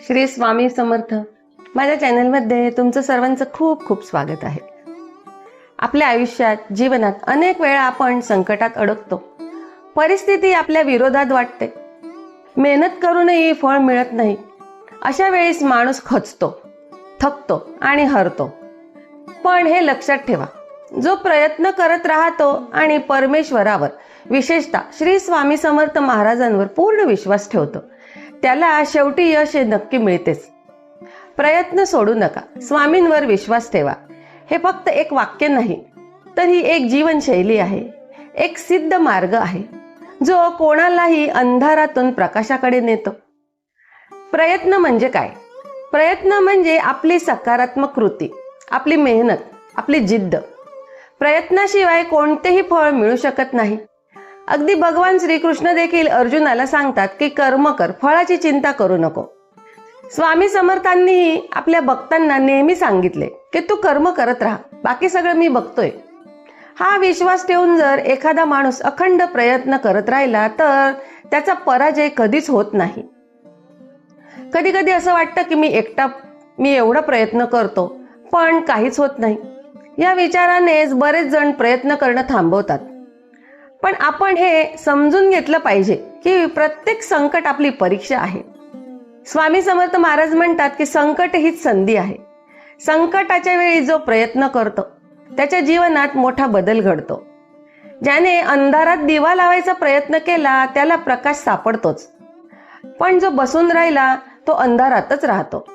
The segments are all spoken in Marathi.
श्री स्वामी समर्थ. माझ्या चॅनलमध्ये तुमचं सर्वांचं खूप खूप स्वागत आहे. आपल्या आयुष्यात जीवनात अनेक वेळा आपण संकटात अडकतो. परिस्थिती आपल्या विरोधात वाटते. मेहनत करूनही फळ मिळत नाही. अशा वेळेस माणूस खचतो थकतो आणि हरतो. पण हे लक्षात ठेवा जो प्रयत्न करत राहतो आणि परमेश्वरावर विशेषतः श्री स्वामी समर्थ महाराजांवर पूर्ण विश्वास ठेवतो त्याला शेवटी यश हे नक्की मिळतेच. प्रयत्न सोडू नका. स्वामींवर विश्वास ठेवा. हे फक्त एक वाक्य नाही तर ही एक जीवनशैली आहे. एक सिद्ध मार्ग आहे जो कोणालाही अंधारातून प्रकाशाकडे नेतो. प्रयत्न म्हणजे काय? प्रयत्न म्हणजे आपली सकारात्मक कृती आपली मेहनत आपली जिद्द. प्रयत्नाशिवाय कोणतेही फळ मिळू शकत नाही. अगदी भगवान श्रीकृष्ण देखील अर्जुनाला सांगतात की कर्म कर फळाची चिंता करू नको. स्वामी समर्थांनीही आपल्या भक्तांना नेहमी सांगितले की तू कर्म करत राहा बाकी सगळं मी बघतोय. हा विश्वास ठेवून जर एखादा माणूस अखंड प्रयत्न करत राहिला तर त्याचा पराजय कधीच होत नाही. कधी कधी असं वाटतं की मी एकटा मी एवढा प्रयत्न करतो पण काहीच होत नाही. या विचारानेच बरेच जण प्रयत्न करणं थांबवतात. पण आपण हे समजून घेतलं पाहिजे की प्रत्येक संकट आपली परीक्षा आहे. स्वामी समर्थ महाराज म्हणतात की संकट हीच संधी आहे. संकटाच्या वेळी जो प्रयत्न करतो त्याच्या जीवनात मोठा बदल घडतो. ज्याने अंधारात दिवा लावायचा प्रयत्न केला त्याला प्रकाश सापडतोच. पण जो बसून राहिला तो अंधारातच राहतो.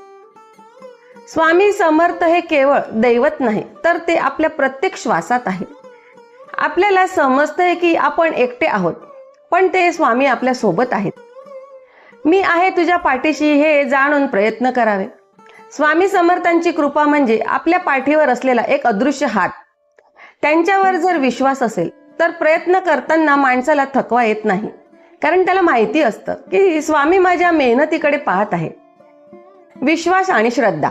स्वामी समर्थ हे केवळ दैवत नाही तर ते आपल्या प्रत्येक श्वासात आहे. आपल्याला समजतंय की आपण एकटे आहोत पण ते स्वामी आपल्यासोबत आहेत. मी आहे तुझ्या पाठीशी हे जाणून प्रयत्न करावे. स्वामी समर्थांची कृपा म्हणजे आपल्या पाठीवर असलेला एक अदृश्य हात. त्यांच्यावर जर विश्वास असेल तर प्रयत्न करताना माणसाला थकवा येत नाही. कारण त्याला माहिती असतं की स्वामी माझ्या मेहनतीकडे पाहत आहे. विश्वास आणि श्रद्धा.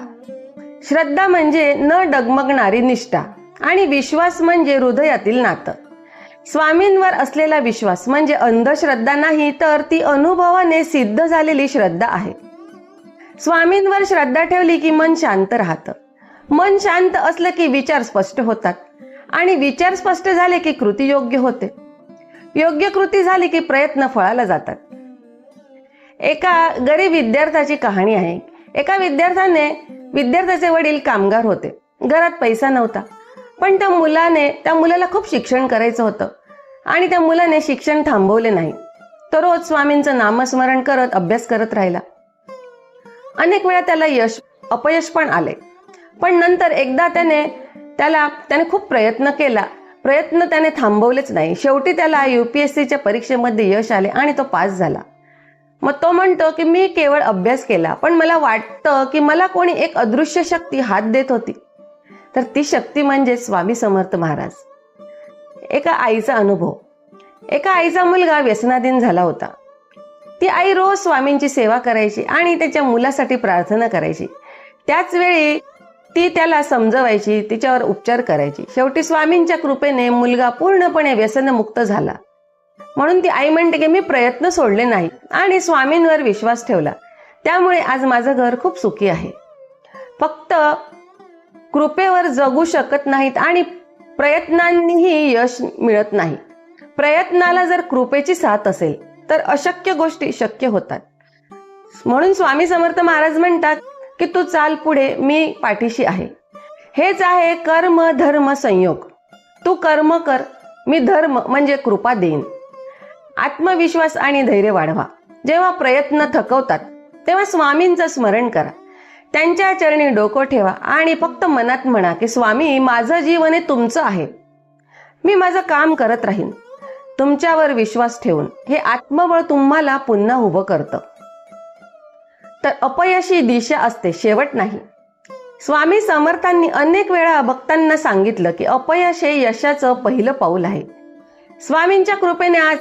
श्रद्धा म्हणजे न डगमगणारी निष्ठा. आणि विश्वास म्हणजे हृदयातील नातं. स्वामींवर असलेला विश्वास म्हणजे अंधश्रद्धा नाही तर ती अनुभवाने सिद्ध झालेली श्रद्धा आहे. स्वामींवर श्रद्धा ठेवली की मन शांत राहतं. मन शांत असलं की विचार स्पष्ट होतात आणि विचार स्पष्ट झाले की कृती योग्य होते. योग्य कृती झाली की प्रयत्न फळाला जातात. एका गरीब विद्यार्थ्याची कहाणी आहे. एका विद्यार्थ्याने विद्यार्थ्याचे वडील कामगार होते. घरात पैसा नव्हता. पण त्या मुलाने त्या मुलाला खूप शिक्षण करायचं होतं. आणि त्या मुलाने शिक्षण थांबवले नाही. तो रोज स्वामींचं नामस्मरण करत अभ्यास करत राहिला. अनेक वेळा त्याला यश अपयश पण आले. पण नंतर एकदा त्याने त्याला त्याने खूप प्रयत्न केला. प्रयत्न त्याने थांबवलेच नाही. शेवटी त्याला युपीएससीच्या परीक्षेमध्ये यश आले आणि तो पास झाला. मग तो म्हणतो की मी केवळ अभ्यास केला पण मला वाटतं की मला कोणी एक अदृश्य शक्ती हात देत होती. तर ती शक्ती म्हणजे स्वामी समर्थ महाराज. एका आईचा अनुभव. एका आईचा मुलगा व्यसनाधीन झाला होता. ती आई रोज स्वामींची सेवा करायची आणि त्याच्या मुलासाठी प्रार्थना करायची. त्याच वेळी ती त्याला समजवायची तिच्यावर उपचार करायची. शेवटी स्वामींच्या कृपेने मुलगा पूर्णपणे व्यसनमुक्त झाला. म्हणून ती आई म्हणते की मी प्रयत्न सोडले नाही आणि स्वामींवर विश्वास ठेवला. त्यामुळे आज माझं घर खूप सुखी आहे. फक्त कृपेवर जगू शकत नाहीत आणि प्रयत्नांनीही यश मिळत नाही. प्रयत्नाला जर कृपेची साथ असेल तर अशक्य गोष्टी शक्य होतात. म्हणून स्वामी समर्थ महाराज म्हणतात की तू चाल पुढे मी पाठीशी आहे. हेच आहे कर्म धर्म संयोग. तू कर्म कर मी धर्म म्हणजे कृपा देईन. आत्मविश्वास आणि धैर्य वाढवा. जेव्हा प्रयत्न थकवतात तेव्हा स्वामींचं स्मरण करा. त्यांच्या चरणी डोकं ठेवा आणि फक्त मनात म्हणा की स्वामी माझं जीवन हे तुमचं आहे. मी माझं काम करत राहीन. तुमच्यावर विश्वास ठेवून हे आत्मबळ तुम्हाला पुन्हा उभं करतं. तर अपयशी दिशा असते शेवट नाही. स्वामी समर्थांनी अनेक वेळा भक्तांना सांगितलं की अपयश हे यशाचं पहिलं पाऊल आहे. स्वामींच्या कृपेने आज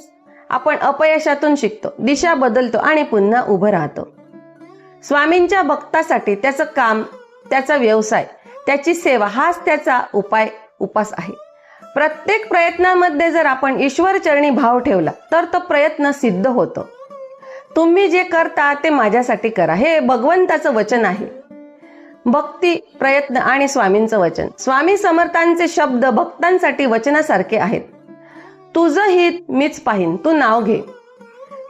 आपण अपयशातून शिकतो दिशा बदलतो आणि पुन्हा उभं राहतो. स्वामींच्या भक्तासाठी त्याचं काम त्याचा व्यवसाय त्याची सेवा हाच त्याचा उपाय उपास आहे. प्रत्येक प्रयत्नामध्ये जर आपण ईश्वर चरणी भाव ठेवला तर तो प्रयत्न सिद्ध होतो. तुम्ही जे करता ते माझ्यासाठी करा. हे भगवंताचं वचन आहे. भक्ती प्रयत्न आणि स्वामींचं वचन. स्वामी समर्थांचे शब्द भक्तांसाठी वचनासारखे आहेत. तुझं हित मीच पाहिन. तू नाव घे.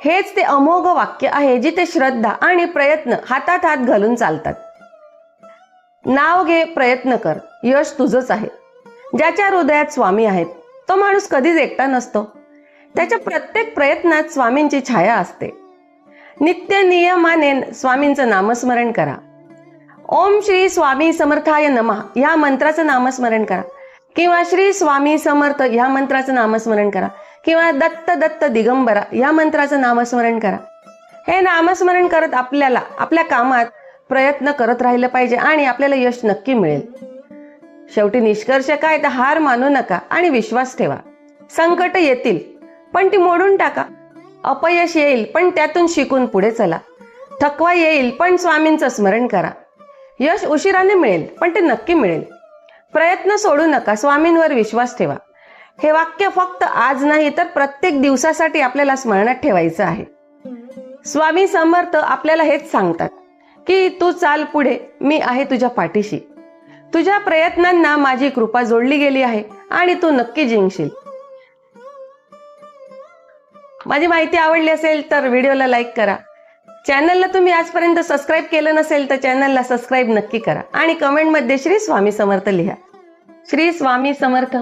हेच ते अमोघ वाक्य आहे जिथे श्रद्धा आणि प्रयत्न हातात हात घालून चालतात. नाव घे प्रयत्न कर यश तुझंच आहे. ज्याच्या हृदयात स्वामी आहेत तो माणूस कधीच एकटा नसतो. त्याच्या प्रत्येक प्रयत्नात स्वामींची छाया असते. नित्य नियमाने स्वामींचं नामस्मरण करा. ओम श्री स्वामी समर्थाय नमः या मंत्राचं नामस्मरण करा. किंवा श्री स्वामी समर्थ या मंत्राचं नामस्मरण करा. किंवा दत्त दत्त दिगंबरा या मंत्राचं नामस्मरण करा. हे नामस्मरण करत आपल्याला आपल्या कामात प्रयत्न करत राहिलं पाहिजे आणि आपल्याला यश नक्की मिळेल. शेवटी निष्कर्ष काय तर हार मानू नका आणि विश्वास ठेवा. संकट येतील पण ती मोडून टाका. अपयश येईल पण त्यातून शिकून पुढे चला. थकवा येईल पण स्वामींचं स्मरण करा. यश उशिराने मिळेल पण ते नक्की मिळेल. प्रयत्न सोडू नका स्वामींवर विश्वास ठेवा. हे वाक्य फक्त आज नाही तर प्रत्येक दिवसासाठी आपल्याला स्मरणात ठेवायचं आहे. स्वामी समर्थ आपल्याला हेच सांगतात की तू चाल पुढे मी आहे तुझ्या पाठीशी. तुझ्या प्रयत्नांना माझी कृपा जोडली गेली आहे आणि तू नक्की जिंकशील. माझी माहिती आवडली असेल तर व्हिडिओला लाईक करा. चॅनलला तुम्ही आजपर्यंत सबस्क्राईब केलं नसेल तर चॅनलला सबस्क्राईब नक्की करा आणि कमेंटमध्ये श्री स्वामी समर्थ लिहा. श्री स्वामी समर्थ.